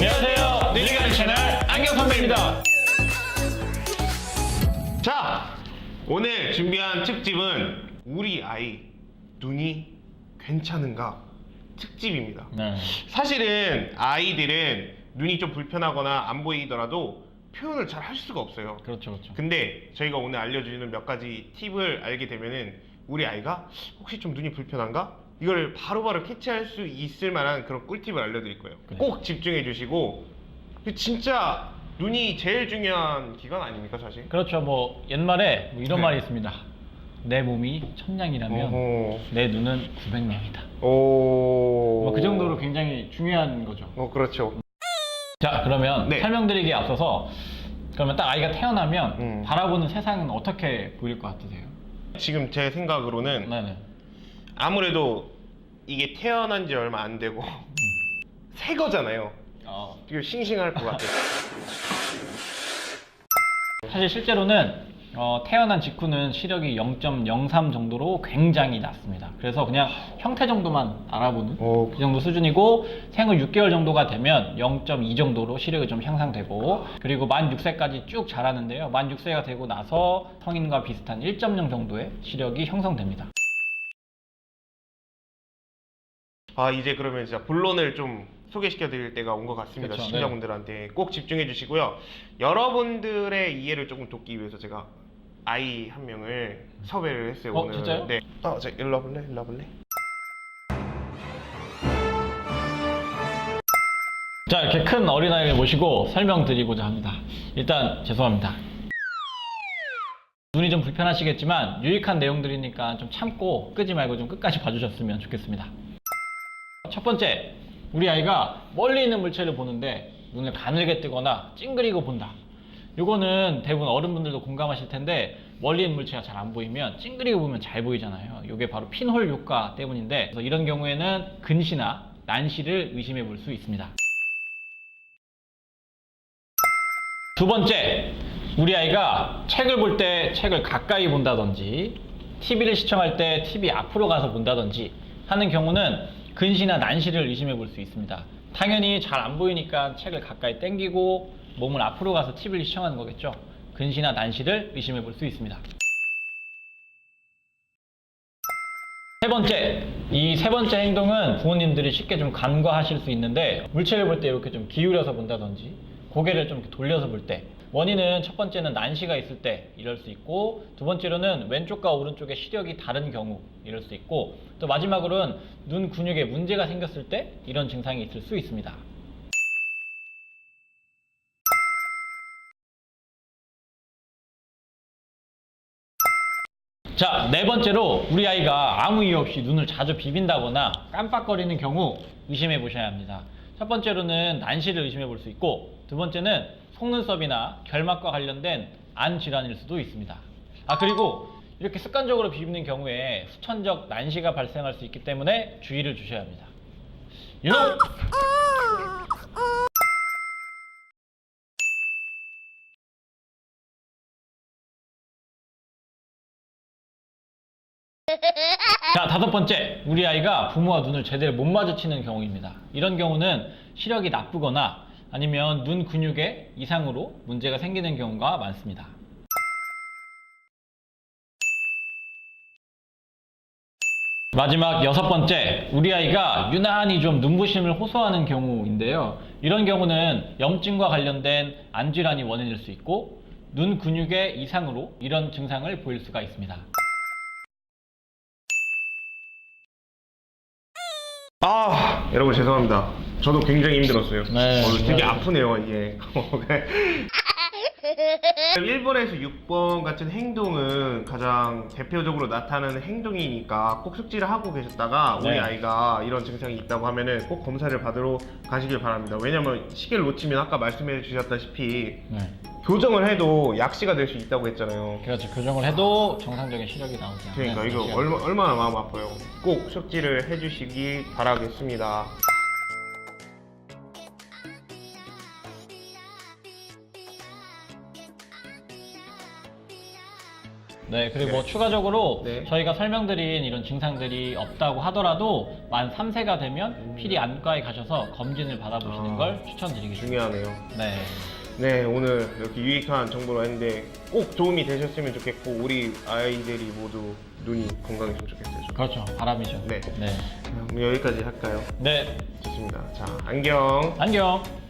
안녕하세요. 니즈가리 채널 안경 선배입니다. 자, 오늘 준비한 특집은 우리 아이 눈이 괜찮은가 특집입니다. 네. 사실은 아이들은 눈이 좀 불편하거나 안 보이더라도 표현을 잘 할 수가 없어요. 그렇죠, 그렇죠. 근데 저희가 오늘 알려주는 몇 가지 팁을 알게 되면은 우리 아이가 혹시 좀 눈이 불편한가? 이걸 바로바로 캐치할 수 있을 만한 그런 꿀팁을 알려드릴 거예요. 그래. 꼭 집중해 주시고 진짜 눈이 제일 중요한 기관 아닙니까 사실? 그렇죠. 뭐 옛말에 뭐 이런 네. 말이 있습니다. 내 몸이 천냥이라면 어허. 내 눈은 900냥이다. 오. 뭐 그 정도로 굉장히 중요한 거죠. 어 그렇죠. 자, 그러면 네. 설명드리기에 앞서서 그러면 딱 아이가 태어나면 음. 바라보는 세상은 어떻게 보일 것 같으세요? 지금 제 생각으로는 네네. 아무래도 이게 태어난 지 얼마 안 되고 새 거잖아요. 어, 이거 싱싱할 것 같아요. 사실 실제로는 어, 태어난 직후는 시력이 0.03 정도로 굉장히 낮습니다. 그래서 그냥 형태 정도만 알아보는 오. 그 정도 수준이고 생후 6개월 정도가 되면 0.2 정도로 시력이 좀 향상되고 그리고 만 6세까지 쭉 자라는데요. 만 6세가 되고 나서 성인과 비슷한 1.0 정도의 시력이 형성됩니다. 아 이제 그러면 진짜 본론을 좀 소개시켜 드릴 때가 온 것 같습니다. 그렇죠, 시청자분들한테 꼭 집중해 주시고요. 여러분들의 이해를 조금 돕기 위해서 제가 아이 한 명을 섭외를 했어요 어, 오늘. 진짜요? 네. 아, 저 일로 와볼래? 일로 와볼래? 자 이렇게 큰 어린아이를 모시고 설명드리고자 합니다. 일단 죄송합니다. 눈이 좀 불편하시겠지만 유익한 내용들이니까 좀 참고 끄지 말고 좀 끝까지 봐주셨으면 좋겠습니다. 첫 번째, 우리 아이가 멀리 있는 물체를 보는데 눈을 가늘게 뜨거나 찡그리고 본다. 요거는 대부분 어른분들도 공감하실 텐데 멀리 있는 물체가 잘 안 보이면 찡그리고 보면 잘 보이잖아요. 이게 바로 핀홀 효과 때문인데 이런 경우에는 근시나 난시를 의심해 볼 수 있습니다. 두 번째, 우리 아이가 책을 볼 때 책을 가까이 본다든지, TV를 시청할 때 TV 앞으로 가서 본다든지 하는 경우는 근시나 난시를 의심해 볼 수 있습니다. 당연히 잘 안 보이니까 책을 가까이 당기고 몸을 앞으로 가서 TV를 시청하는 거겠죠. 근시나 난시를 의심해 볼 수 있습니다. 세 번째, 이 세 번째 행동은 부모님들이 쉽게 좀 간과하실 수 있는데 물체를 볼 때 이렇게 좀 기울여서 본다든지 고개를 좀 돌려서 볼 때 원인은 첫 번째는 난시가 있을 때 이럴 수 있고 두 번째로는 왼쪽과 오른쪽의 시력이 다른 경우 이럴 수 있고 또 마지막으로는 눈 근육에 문제가 생겼을 때 이런 증상이 있을 수 있습니다. 자, 네 번째로 우리 아이가 아무 이유 없이 눈을 자주 비빈다거나 깜빡거리는 경우 의심해 보셔야 합니다. 첫 번째로는 난시를 의심해 볼 수 있고 두 번째는 속눈썹이나 결막과 관련된 안 질환일 수도 있습니다. 아, 그리고 이렇게 습관적으로 비비는 경우에 후천적 난시가 발생할 수 있기 때문에 주의를 주셔야 합니다. Know? 자, 다섯 번째. 우리 아이가 부모와 눈을 제대로 못 마주치는 경우입니다. 이런 경우는 시력이 나쁘거나 아니면 눈 근육에 이상으로 문제가 생기는 경우가 많습니다. 마지막 여섯 번째, 우리 아이가 유난히 좀 눈부심을 호소하는 경우인데요. 이런 경우는 염증과 관련된 안질환이 원인일 수 있고, 눈 근육의 이상으로 이런 증상을 보일 수가 있습니다. 아 여러분 죄송합니다. 저도 굉장히 힘들었어요. 네. 어, 되게 네. 아프네요 이게. 1번에서 6번 같은 행동은 가장 대표적으로 나타나는 행동이니까 꼭 숙지를 하고 계셨다가 우리 네. 아이가 이런 증상이 있다고 하면은 꼭 검사를 받으러 가시길 바랍니다. 왜냐면 시계를 놓치면 아까 말씀해 주셨다시피 네. 교정을 해도 약시가 될 수 있다고 했잖아요. 그렇죠. 교정을 해도 정상적인 시력이 나오지 않는 그러니까 이거. 얼마, 얼마나 마음 아파요. 꼭 숙지를 해주시기 바라겠습니다. 네, 그리고 네. 뭐 추가적으로 네. 저희가 설명드린 이런 증상들이 없다고 하더라도 만 3세가 되면 필히 안과에 가셔서 검진을 받아보시는 아. 걸 추천드리겠습니다. 중요하네요. 네. 네, 오늘 이렇게 유익한 정보를 했는데 꼭 도움이 되셨으면 좋겠고 우리 아이들이 모두 눈이 건강했으면 좋겠어요. 저. 그렇죠. 바람이죠. 네. 네. 그럼 여기까지 할까요? 네. 좋습니다. 자, 안녕. 안녕.